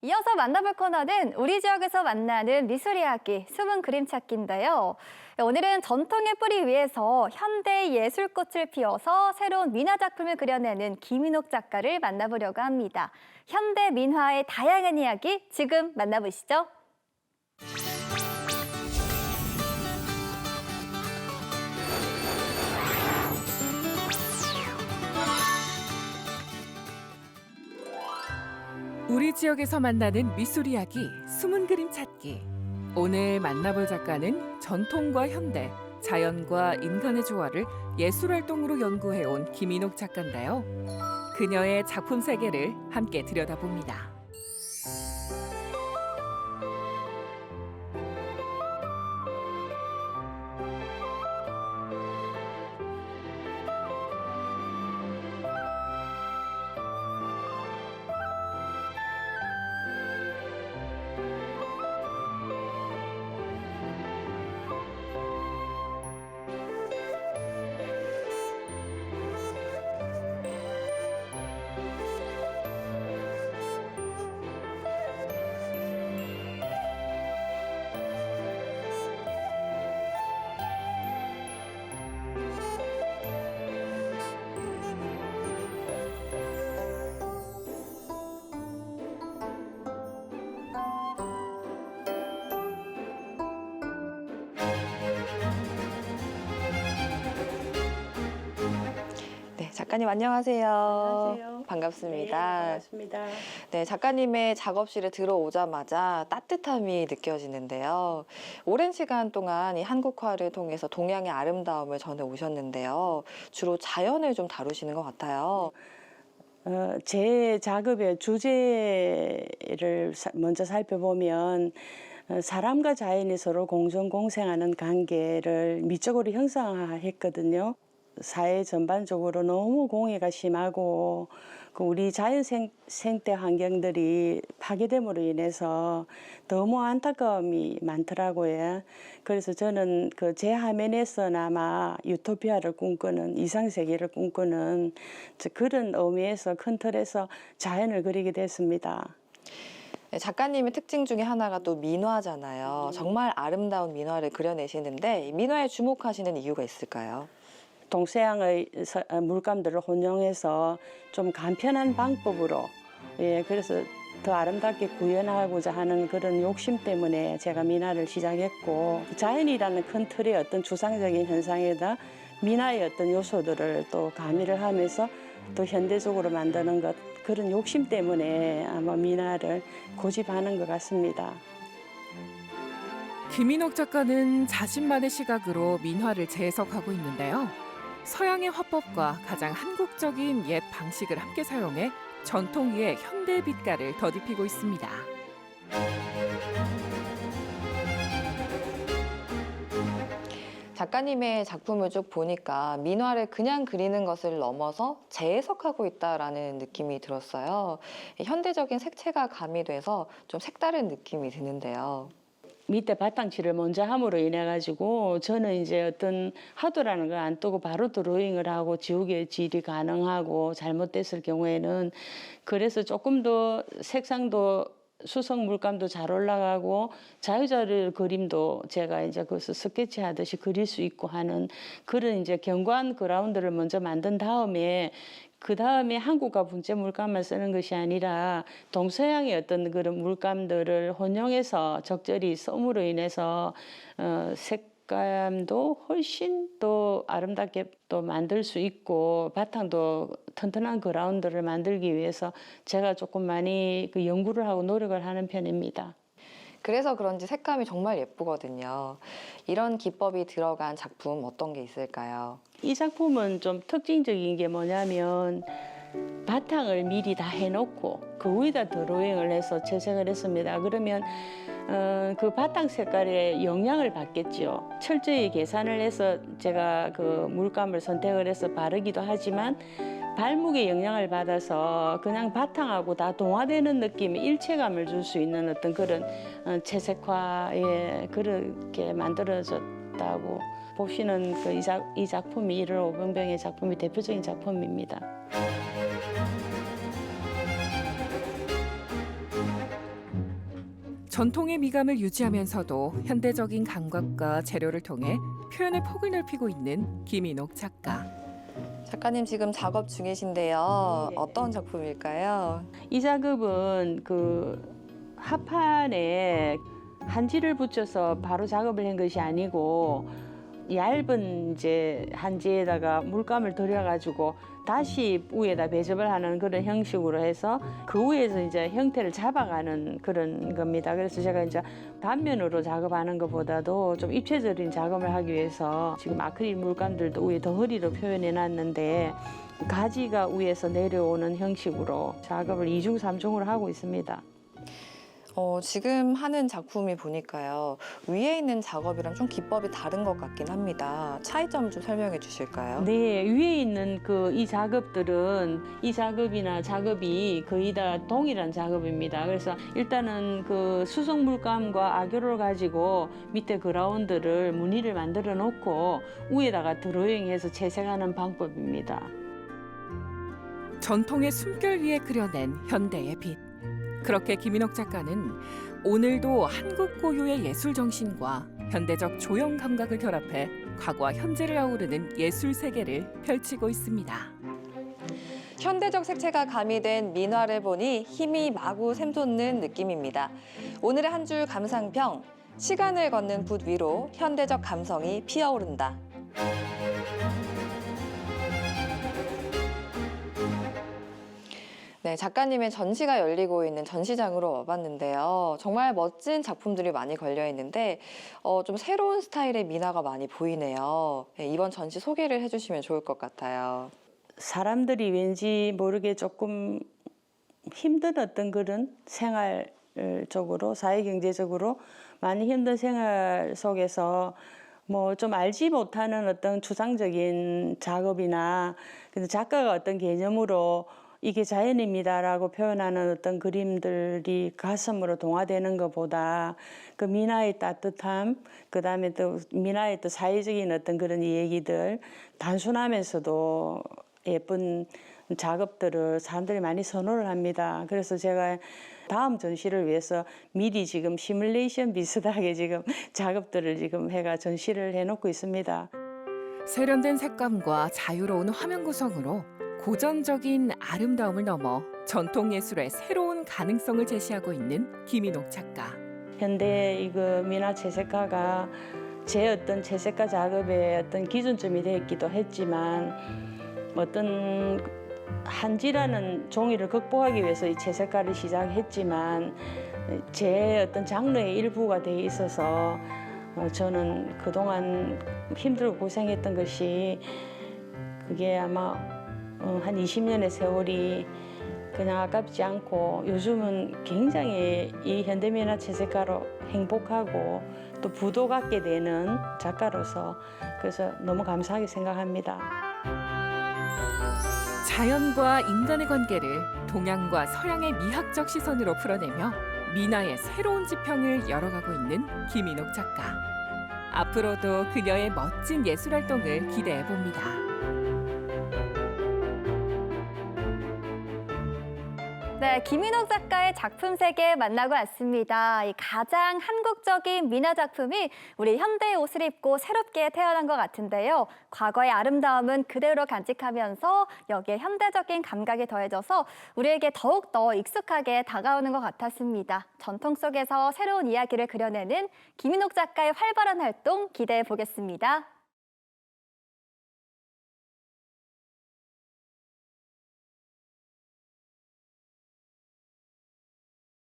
이어서 만나볼 코너는 우리 지역에서 만나는 미술 이야기, 숨은 그림 찾기인데요. 오늘은 전통의 뿌리 위에서 현대 예술꽃을 피워서 새로운 민화 작품을 그려내는 김인옥 작가를 만나보려고 합니다. 현대 민화의 다양한 이야기 지금 만나보시죠. 우리 지역에서 만나는 미술 이야기 숨은 그림 찾기. 오늘 만나볼 작가는 전통과 현대, 자연과 인간의 조화를 예술 활동으로 연구해온 김인옥 작가인데요. 그녀의 작품 세계를 함께 들여다봅니다. 작가님 안녕하세요. 안녕하세요. 반갑습니다. 네, 반갑습니다. 네, 작가님의 작업실에 들어오자마자 따뜻함이 느껴지는데요. 오랜 시간 동안 이 한국화를 통해서 동양의 아름다움을 전해 오셨는데요. 주로 자연을 좀 다루시는 것 같아요. 어, 제 작업의 주제를 사- 먼저 살펴보면 어, 사람과 자연이 서로 공존 공생하는 관계를 미적으로 형상화했거든요. 사회 전반적으로 너무 공해가 심하고 그 우리 자연 생, 생태 환경들이 파괴됨으로 인해서 너무 안타까움이 많더라고요. 그래서 저는 그 제 화면에서나마 유토피아를 꿈꾸는 이상 세계를 꿈꾸는 저 그런 의미에서 큰 틀에서 자연을 그리게 됐습니다. 네, 작가님의 특징 중에 하나가 또 민화잖아요. 정말 아름다운 민화를 그려내시는데 이 민화에 주목하시는 이유가 있을까요? 동서양의 서- 어, 물감들을 혼용해서 좀 간편한 방법으로 예 그래서 더 아름답게 구현하고자 하는 그런 욕심 때문에 제가 민화를 시작했고 자연이라는 큰 틀의 어떤 추상적인 현상에다 민화의 어떤 요소들을 또 가미를 하면서 또 현대적으로 만드는 것 그런 욕심 때문에 아마 민화를 고집하는 것 같습니다. 김인옥 작가는 자신만의 시각으로 민화를 재해석하고 있는데요. 서양의 화법과 가장 한국적인 옛 방식을 함께 사용해 전통 위에 현대 빛깔을 덧입히고 있습니다. 작가님의 작품을 쭉 보니까 민화를 그냥 그리는 것을 넘어서 재해석하고 있다라는 느낌이 들었어요. 현대적인 색채가 가미돼서 좀 색다른 느낌이 드는데요. 밑에 바탕칠을 먼저 함으로 인해 가지고 저는 이제 어떤 하도라는 걸 안 뜨고 바로 드로잉을 하고 지우개 질이 가능하고 잘못됐을 경우에는 그래서 조금 더 색상도 수성 물감도 잘 올라가고 자유자를 그림도 제가 이제 그것을 스케치 하듯이 그릴 수 있고 하는 그런 이제 견고한 그라운드를 먼저 만든 다음에 그 다음에 한국과 분재 물감만 쓰는 것이 아니라 동서양의 어떤 그런 물감들을 혼용해서 적절히 썸으로 인해서 어, 색감도 훨씬 또 아름답게 또 만들 수 있고 바탕도 튼튼한 그라운드를 만들기 위해서 제가 조금 많이 그 연구를 하고 노력을 하는 편입니다. 그래서 그런지 색감이 정말 예쁘거든요. 이런 기법이 들어간 작품 어떤 게 있을까요? 이 작품은 좀 특징적인 게 뭐냐면 바탕을 미리 다 해놓고 그 위에다 드로잉을 해서 채색을 했습니다. 그러면 어, 그 바탕 색깔에 영향을 받겠죠. 철저히 계산을 해서 제가 그 물감을 선택을 해서 바르기도 하지만 발목에 영향을 받아서 그냥 바탕하고 다 동화되는 느낌의 일체감을 줄 수 있는 어떤 그런 어, 채색화에 그렇게 만들어졌다고 보시는 그 이 작- 이 작품이 이를 오병병의 작품이 대표적인 작품입니다. 전통의 미감을 유지하면서도 현대적인 감각과 재료를 통해 표현의 폭을 넓히고 있는 김인옥 작가. 작가님 지금 작업 중이신데요. 네. 어떤 작품일까요? 이 작업은 그 합판에 한지를 붙여서 바로 작업을 한 것이 아니고 얇은 이제 한지에다가 물감을 들여가지고 다시 위에다 배접을 하는 그런 형식으로 해서 그 위에서 이제 형태를 잡아가는 그런 겁니다. 그래서 제가 이제 단면으로 작업하는 것보다도 좀 입체적인 작업을 하기 위해서 지금 아크릴 물감들도 위에 덩어리로 표현해 놨는데 가지가 위에서 내려오는 형식으로 작업을 이중삼중으로 하고 있습니다. 어, 지금 하는 작품이 보니까요. 위에 있는 작업이랑 좀 기법이 다른 것 같긴 합니다. 차이점 좀 설명해 주실까요? 네, 위에 있는 그 이 작업들은 이 작업이나 작업이 거의 다 동일한 작업입니다. 그래서 일단은 그 수성 물감과 악교를 가지고 밑에 그라운드를 무늬를 만들어 놓고 위에다가 드로잉해서 채색하는 방법입니다. 전통의 숨결 위에 그려낸 현대의 빛. 그렇게 김인옥 작가는 오늘도 한국 고유의 예술 정신과 현대적 조형 감각을 결합해 과거와 현재를 아우르는 예술 세계를 펼치고 있습니다. 현대적 색채가 가미된 민화를 보니 힘이 마구 샘솟는 느낌입니다. 오늘의 한 줄 감상평. 시간을 걷는 붓 위로 현대적 감성이 피어오른다. 네, 작가님의 전시가 열리고 있는 전시장으로 와봤는데요. 정말 멋진 작품들이 많이 걸려 있는데 어, 좀 새로운 스타일의 민화가 많이 보이네요. 네, 이번 전시 소개를 해주시면 좋을 것 같아요. 사람들이 왠지 모르게 조금 힘든 어떤 그런 생활적으로 사회경제적으로 많이 힘든 생활 속에서 뭐 좀 알지 못하는 어떤 추상적인 작업이나 근데 작가가 어떤 개념으로 이게 자연입니다라고 표현하는 어떤 그림들이 가슴으로 동화되는 것보다 그 미나의 따뜻함, 그 다음에 또 미나의 또 사회적인 어떤 그런 얘기들 단순하면서도 예쁜 작업들을 사람들이 많이 선호를 합니다. 그래서 제가 다음 전시를 위해서 미리 지금 시뮬레이션 비슷하게 지금 작업들을 지금 해가 전시를 해놓고 있습니다. 세련된 색감과 자유로운 화면 구성으로 고전적인 아름다움을 넘어 전통 예술의 새로운 가능성을 제시하고 있는 김인옥 작가. 현대 이거 미나 채색가가 제 어떤 채색가 작업의 어떤 기준점이 됐기도 했지만 어떤 한지라는 종이를 극복하기 위해서 이 채색가를 시작했지만 제 어떤 장르의 일부가 돼 있어서 어, 저는 그동안 힘들고 고생했던 것이 그게 아마 어, 한 20년의 세월이 그냥 아깝지 않고 요즘은 굉장히 이 현대미나 채색가로 행복하고 또 부도 갖게 되는 작가로서 그래서 너무 감사하게 생각합니다. 자연과 인간의 관계를 동양과 서양의 미학적 시선으로 풀어내며 미나의 새로운 지평을 열어가고 있는 김인옥 작가. 앞으로도 그녀의 멋진 예술 활동을 기대해 봅니다. 네, 김인옥 작가의 작품 세계 만나고 왔습니다. 이 가장 한국적인 미나 작품이 우리 현대의 옷을 입고 새롭게 태어난 것 같은데요. 과거의 아름다움은 그대로 간직하면서 여기에 현대적인 감각이 더해져서 우리에게 더욱 더 익숙하게 다가오는 것 같았습니다. 전통 속에서 새로운 이야기를 그려내는 김인옥 작가의 활발한 활동 기대해 보겠습니다.